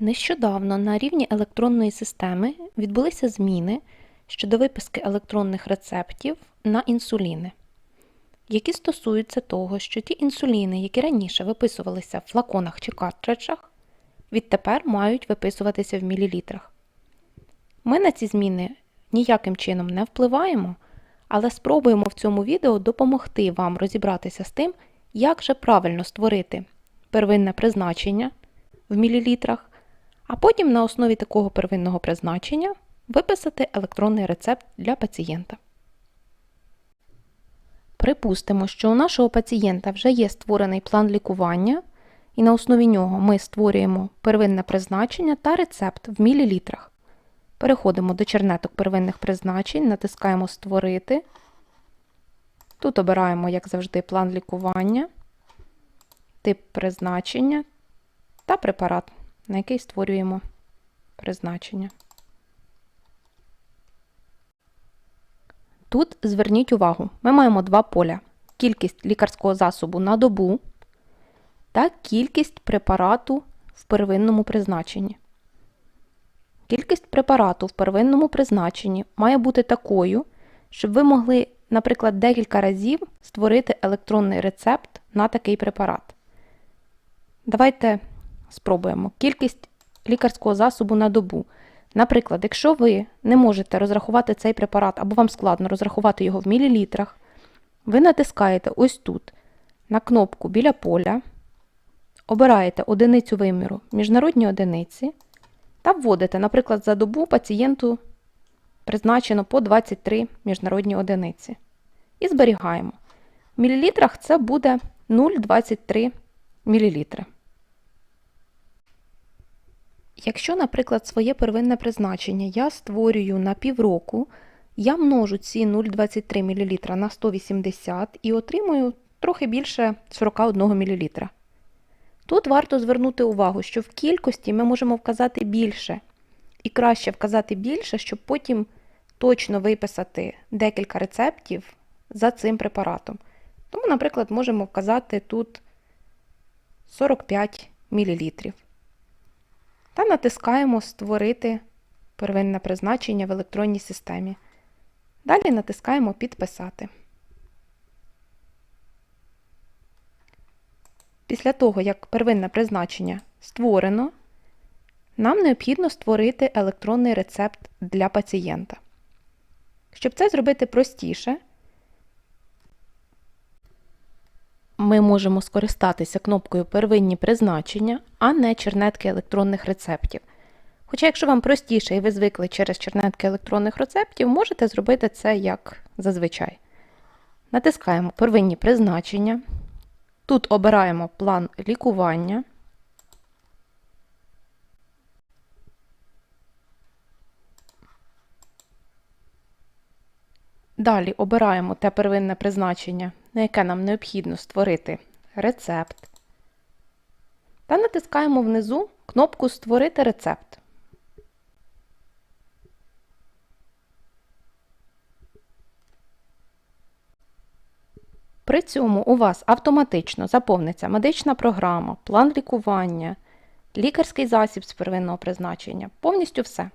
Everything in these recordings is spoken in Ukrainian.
Нещодавно на рівні електронної системи відбулися зміни щодо виписки електронних рецептів на інсуліни, які стосуються того, що ті інсуліни, які раніше виписувалися в флаконах чи картриджах, відтепер мають виписуватися в мілілітрах. Ми на ці зміни ніяким чином не впливаємо, але спробуємо в цьому відео допомогти вам розібратися з тим, як же правильно створити первинне призначення в мілілітрах, а потім на основі такого первинного призначення виписати електронний рецепт для пацієнта. Припустимо, що у нашого пацієнта вже є створений план лікування, і на основі нього ми створюємо первинне призначення та рецепт в мілілітрах. Переходимо до чернеток первинних призначень, натискаємо Створити. Тут обираємо, як завжди, план лікування, тип призначення та препарат, на який створюємо призначення. Тут зверніть увагу, ми маємо два поля: кількість лікарського засобу на добу та кількість препарату в первинному призначенні. Кількість препарату в первинному призначенні має бути такою, щоб ви могли, наприклад, декілька разів створити електронний рецепт на такий препарат. Давайте спробуємо. Кількість лікарського засобу на добу. Наприклад, якщо ви не можете розрахувати цей препарат або вам складно розрахувати його в мілілітрах, ви натискаєте ось тут на кнопку біля поля, обираєте одиницю виміру міжнародні одиниці та вводите, наприклад, за добу пацієнту призначено по 23 міжнародні одиниці. І зберігаємо. В мілілітрах це буде 0,23 мл. Якщо, наприклад, своє первинне призначення я створюю на півроку, я множу ці 0,23 мл на 180 і отримую трохи більше 41 мл. Тут варто звернути увагу, що в кількості ми можемо вказати більше, і краще вказати більше, щоб потім точно виписати декілька рецептів за цим препаратом. Тому, наприклад, можемо вказати тут 45 мл. Та натискаємо Створити первинне призначення в електронній системі. Далі натискаємо Підписати. Після того, як первинне призначення створено, нам необхідно створити електронний рецепт для пацієнта. Щоб це зробити простіше, ми можемо скористатися кнопкою Первинні призначення, а не чернетки електронних рецептів. Хоча, якщо вам простіше і ви звикли через чернетки електронних рецептів, можете зробити це як зазвичай. Натискаємо Первинні призначення. Тут обираємо план лікування. Далі обираємо те первинне призначення, на яке нам необхідно створити рецепт. Та натискаємо внизу кнопку Створити рецепт. При цьому у вас автоматично заповниться медична програма, план лікування, лікарський засіб з первинного призначення, повністю все.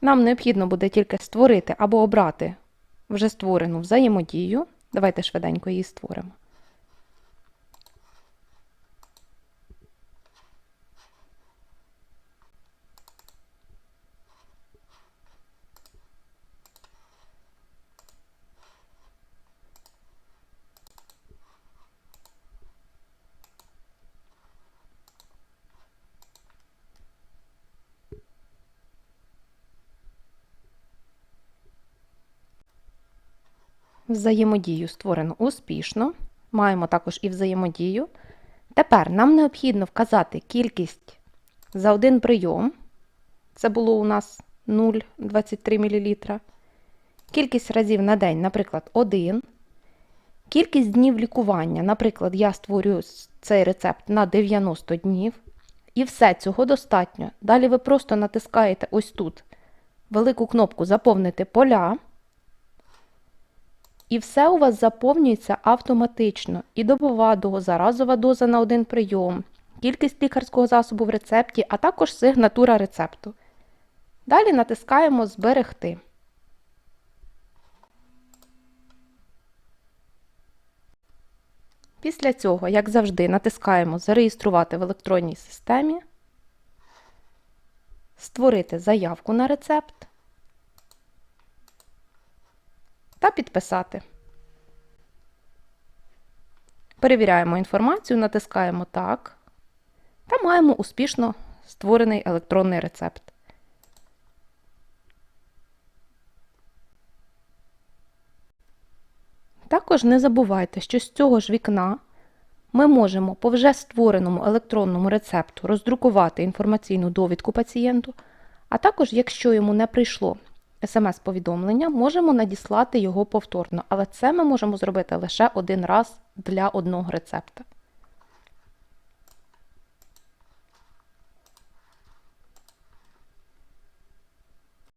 Нам необхідно буде тільки створити або обрати вже створену взаємодію. Давайте швиденько її створимо. Взаємодію створено успішно. Маємо також і взаємодію. Тепер нам необхідно вказати кількість за один прийом. Це було у нас 0,23 мл. Кількість разів на день, наприклад, 1. Кількість днів лікування. Наприклад, я створюю цей рецепт на 90 днів. І все, цього достатньо. Далі ви просто натискаєте ось тут велику кнопку Заповнити поля. І все у вас заповнюється автоматично. І добова доза, разова доза на один прийом, кількість лікарського засобу в рецепті, а також сигнатура рецепту. Далі натискаємо Зберегти. Після цього, як завжди, натискаємо Зареєструвати в електронній системі, Створити заявку на рецепт та підписати. Перевіряємо інформацію, натискаємо Так та маємо успішно створений електронний рецепт. Також не забувайте, що з цього ж вікна ми можемо по вже створеному електронному рецепту роздрукувати інформаційну довідку пацієнту, а також, якщо йому не прийшло смс-повідомлення, можемо надіслати його повторно, але це ми можемо зробити лише один раз для одного рецепта.